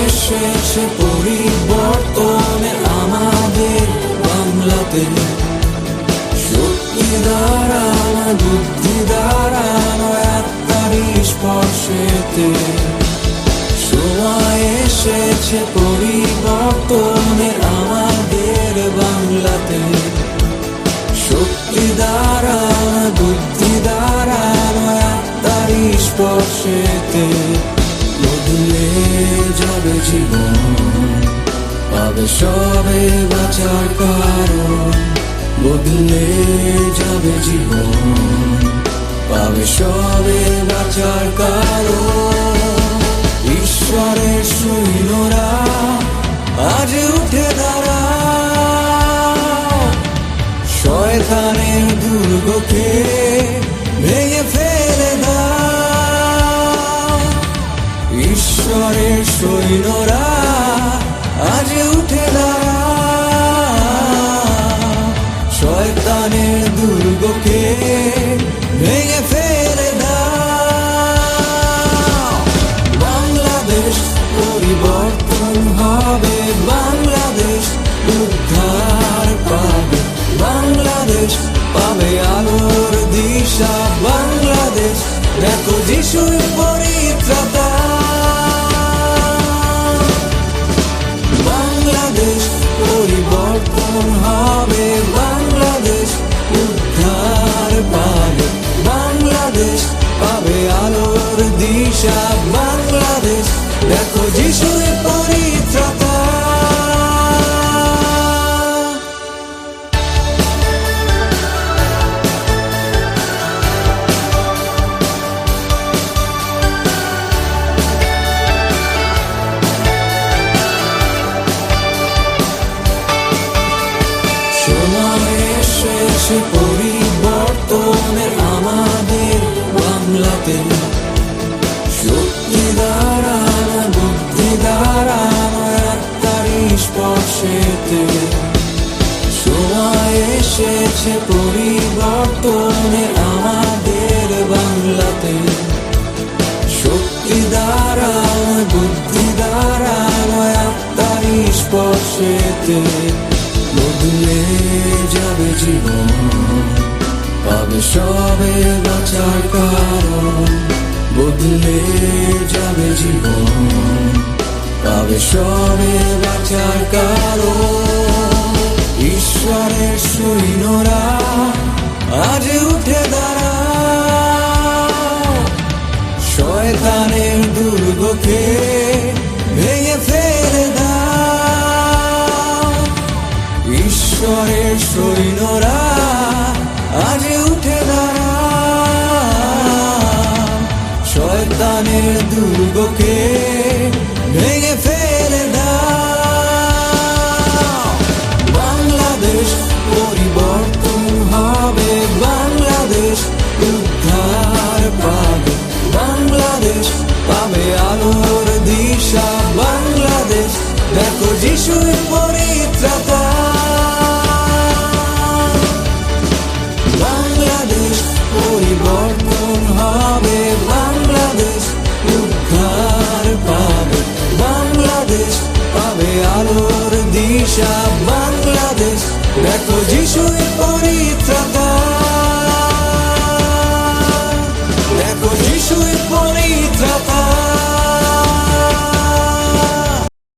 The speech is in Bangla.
এসেছে পরিবর্তনের আমাদের বাংলাতে। শক্তি দ্বারা বুদ্ধি দ্বারা আত্মার স্পর্শেতে সময় এসেছে আমাদের বাংলাতে। শক্তি দ্বারা বুদ্ধি স্পর্শেতে বদলে যাবে জীবন, পাবে সবে বাঁচার কারণ। বদলে যাবে জীবন, পাবে সবে বাঁচার কারণ। ঈশ্বরের সৈন্যরা আজ উঠে দাঁড়া। শয়তানের দুর্গকে সৈন্যরা আজ উঠে দাঁড়া। শয়তানের দুর্গকে ভেঙে ফেলে দাও। বাংলাদেশ পরিবর্তন হবে, বাংলাদেশ উদ্ধার পাবে, বাংলাদেশ পাবে আলোর দিশা। এসেছে পরিবর্তনের আমাদের বাংলাতে শক্তি নয়, বুদ্ধি নয়, আত্মার স্পর্শেতে। সময় এসেছে পরিবর্তনের আমাদের বাংলাতে। শক্তি নয়, বুদ্ধি নয় আত্মার স্পর্শেতে। বদলে যাবে জীবন, পাবে সবে বাঁচার কারণ। বদলে যাবে জীবন, পাবে সবে বাঁচার কারণ। ঈশ্বরের সৈন্যরা আজ উঠে দাঁড়া শয়তানের দুর্গকে ঈশ্বরের সৈন্যরা আজ উঠে দাঁড়া শয়তানের দুর্গকে ভেঙে ফেলে দাও। বাংলাদেশ পরিবর্তন হবে, বাংলাদেশ উদ্ধার পাবে, বাংলাদেশ পাবে আলোর